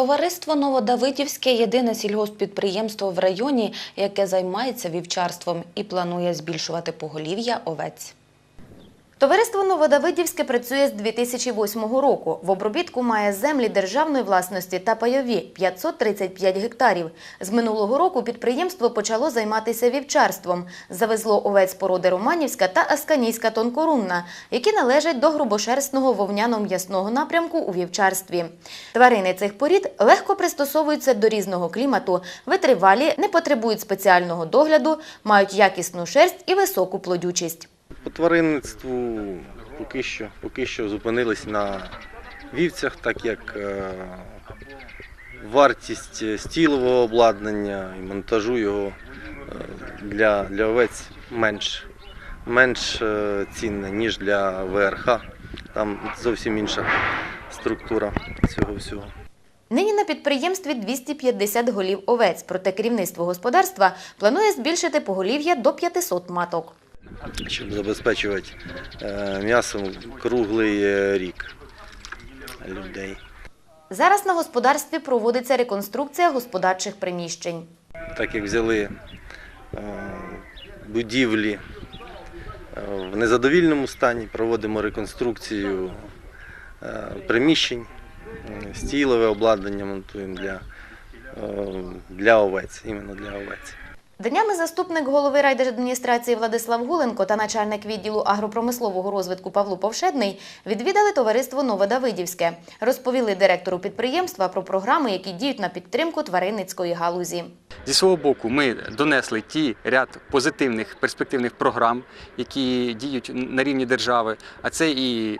Товариство Новодавидівське єдине сільгосппідприємство в районі, яке займається вівчарством і планує збільшувати поголів'я овець. Товариство Новодавидівське працює з 2008 року. В обробітку має землі державної власності та пайові 535 гектарів. З минулого року підприємство почало займатися вівчарством. Завезло овець породи Романівська та Асканійська тонкорунна, які належать до грубошерстного вовняно-м'ясного напрямку у вівчарстві. Тварини цих порід легко пристосовуються до різного клімату, витривалі, не потребують спеціального догляду, мають якісну шерсть і високу плодючість. По тваринництву поки що, поки що зупинились на вівцях, так як е, вартість стілового обладнання і монтажу його е, для, для овець менш, менш е, цінне, ніж для ВРХ. Там зовсім інша структура цього всього. Нині на підприємстві 250 голів овець, проте керівництво господарства планує збільшити поголів'я до 500 маток. Щоб забезпечувати е, м'ясом круглий е, рік людей. Зараз на господарстві проводиться реконструкція господарчих приміщень. Так як взяли е, будівлі в незадовільному стані, проводимо реконструкцію приміщень, стілове обладнання монтуємо для, для овець, іменно для овець. Днями заступник голови райдержадміністрації Владислав Гуленко та начальник відділу агропромислового розвитку Павло Повшедний відвідали товариство Новодавидівське. Розповіли директору підприємства про програми, які діють на підтримку тваринницької галузі. Зі свого боку, ми донесли ті ряд позитивних перспективних програм, які діють на рівні держави, а це і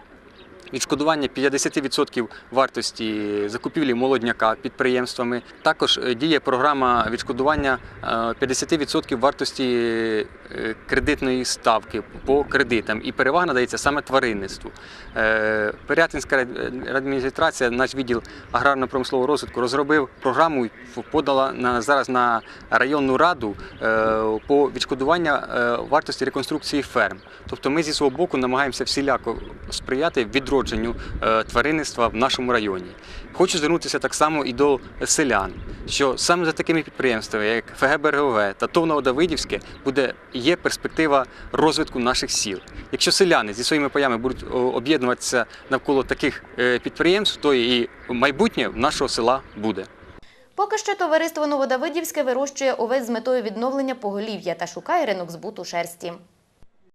відшкодування 50% вартості закупівлі молодняка підприємствами. Також е, діє програма відшкодування е, 50% вартості е, кредитної ставки по кредитам. І перевага надається саме тваринництву. Е, Пирятинська адміністрація, наш відділ аграрно-промислового розвитку, розробив програму подала на зараз на районну раду е, по відшкодуванню е, вартості реконструкції ферм. Тобто ми зі свого боку намагаємося всіляко сприяти відродженню е, тваринництва в нашому районі. Хочу звернутися так само і до селян, що саме за такими підприємствами, як ФГ та ТОВ Новодавидівське, буде є перспектива розвитку наших сіл. Якщо селяни зі своїми паями будуть об'єднуватися навколо таких е, підприємств, то і майбутнє нашого села буде. Поки що товариство Новодавидівське вирощує овець з метою відновлення поголів'я та шукає ринок збуту шерсті.